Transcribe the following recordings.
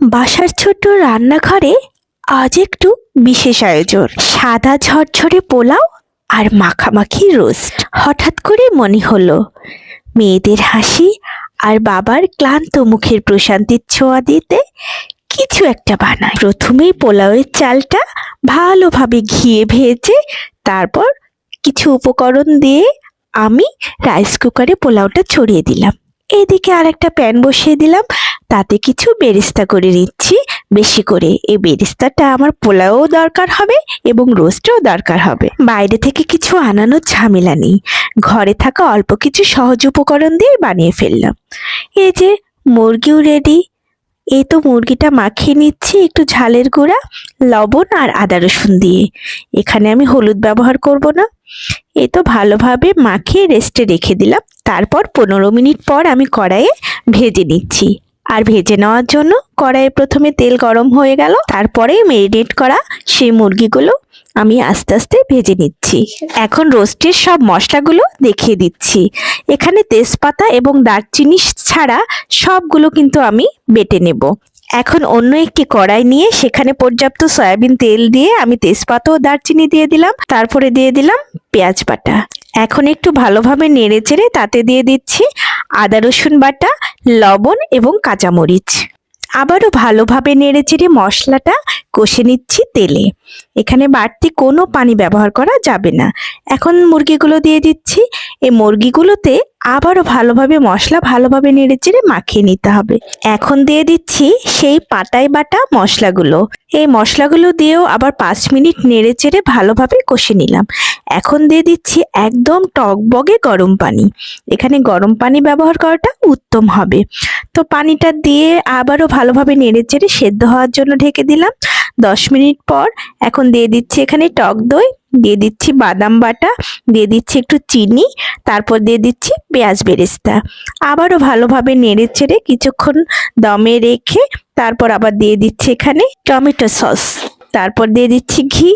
বাসার ছোট্ট রান্নাঘরে আজ একটু বিশেষ আয়োজন। সাদা ঝরঝরে পোলাও আর মাখামাখি রোস্ট। হঠাৎ করে মনে হলো, মেয়েদের হাসি আর বাবার ক্লান্ত মুখের প্রশান্তির ছোঁয়া দিতে কিছু একটা বানায়। প্রথমেই পোলাওয়ের চালটা ভালোভাবে ঘিয়ে ভেজে তারপর কিছু উপকরণ দিয়ে আমি রাইস কুকারে পোলাওটা ছড়িয়ে দিলাম। এদিকে আর একটা প্যান বসিয়ে দিলাম তাতে কিছু বেরেস্তা করে নিচ্ছি বেশি করে। এই বেরেস্তাটা আমার পোলাও দরকার হবে এবং রোস্টও দরকার হবে। বাইরে থেকে কিছু আনানোর ঝামেলা নেই। ঘরে থাকা অল্প কিছু সহজ উপকরণ দিয়ে বানিয়ে ফেললাম। এই যে, মুরগিও রেডি এই তো মুরগিটা মাখিয়ে নিচ্ছি একটু ঝালের গুঁড়া, লবণ আর আদা রসুন দিয়ে। এখানে আমি হলুদ ব্যবহার করব না। এই তো ভালোভাবে মাখিয়ে রেস্টে রেখে দিলাম। তারপর পনেরো মিনিট পর আমি কড়াইয়ে ভেজে নিচ্ছি। আর ভেজে নেওয়ার জন্য কড়াইয়ে প্রথমে তেল গরম হয়ে গেল, তারপরে মেরিনেট করা সেই মুরগিগুলো আমি আস্তে আস্তে ভেজে নিচ্ছি। এখন রোস্টের সব মশলাগুলো দেখিয়ে দিচ্ছি। এখানে তেজপাতা এবং দারচিনি ছাড়া সবগুলো কিন্তু আমি বেটে নেব। এখন অন্য একটি কড়াই নিয়ে সেখানে পর্যাপ্ত সয়াবিন তেল দিয়ে আমি তেজপাতা ও দারচিনি দিয়ে দিলাম, তারপরে দিয়ে দিলাম পেঁয়াজ বাটা। এখন একটু ভালোভাবে নেড়ে চেড়ে তাতে দিয়ে দিচ্ছি আদা, রসুন বাটা, লবণ এবং কাঁচামরিচ। আবারও ভালোভাবে নেড়ে চেড়ে মশলাটা কষে নিচ্ছি তেলে। এখানে বাড়তি কোনো পানি ব্যবহার করা যাবে না। এখন মুরগিগুলো দিয়ে দিচ্ছি এই মুরগিগুলোতে আবারও ভালোভাবে মশলা ভালোভাবে নেড়ে চেড়ে মাখিয়ে নিতে হবে। এখন দিয়ে দিচ্ছি সেই পাতায় বাটা মশলাগুলো। এই মশলাগুলো দিয়েও আবার পাঁচ মিনিট নেড়ে চেড়ে ভালোভাবে কষে নিলাম। এখন দিয়ে দিচ্ছি একদম টকবগে গরম পানি। এখানে গরম পানি ব্যবহার করাটা উত্তম হবে। তো পানিটা দিয়ে আবারও ভালোভাবে নেড়ে চেড়ে সেদ্ধ হওয়ার জন্য ঢেকে দিলাম। দশ মিনিট পর এখন দিয়ে দিচ্ছি এখানে টক দই, দিয়ে দিচ্ছি বাদাম বাটা, দিয়ে দিচ্ছি একটু চিনি, তারপর দিয়ে দিচ্ছি পেঁয়াজ বেরেস্তা। আবারও ভালোভাবে নেড়ে চেড়ে কিছুক্ষণ দমে রেখে তারপর আবার দিয়ে দিচ্ছি এখানে টমেটো সস। তারপর দিয়ে দিচ্ছি ঘি।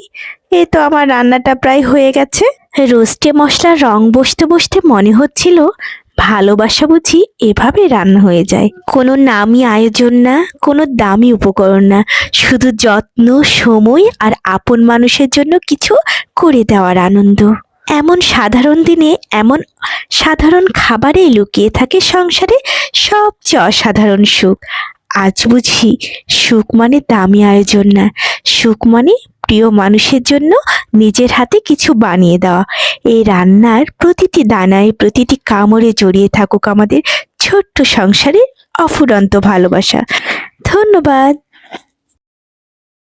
এই তো আমার রান্নাটা প্রায় হয়ে গেছে। রোস্টে মশলার রং বসতে বসতে মনে হচ্ছিল ভালোবাসা বুঝি এভাবে রান্না হয়ে যায়। কোনো নামি আয়োজন না, কোনো দামি উপকরণ না। শুধু যত্ন, সময় আর আপন মানুষের জন্য কিছু করে দেওয়ার আনন্দ। এমন সাধারণ দিনে, এমন সাধারণ খাবারে লুকিয়ে থাকে সংসারে সবচেয়ে অসাধারণ সুখ। আজ বুঝি সুখ মানে দামি আয়োজন না। সুখ মানে প্রিয় মানুষের জন্য নিজের হাতে কিছু বানিয়ে দেওয়া। এই রান্নার প্রতিটি দানায় প্রতিটি কামড়ে জড়িয়ে থাকুক আমাদের ছোট্ট সংসারে অফুরন্ত ভালোবাসা। ধন্যবাদ।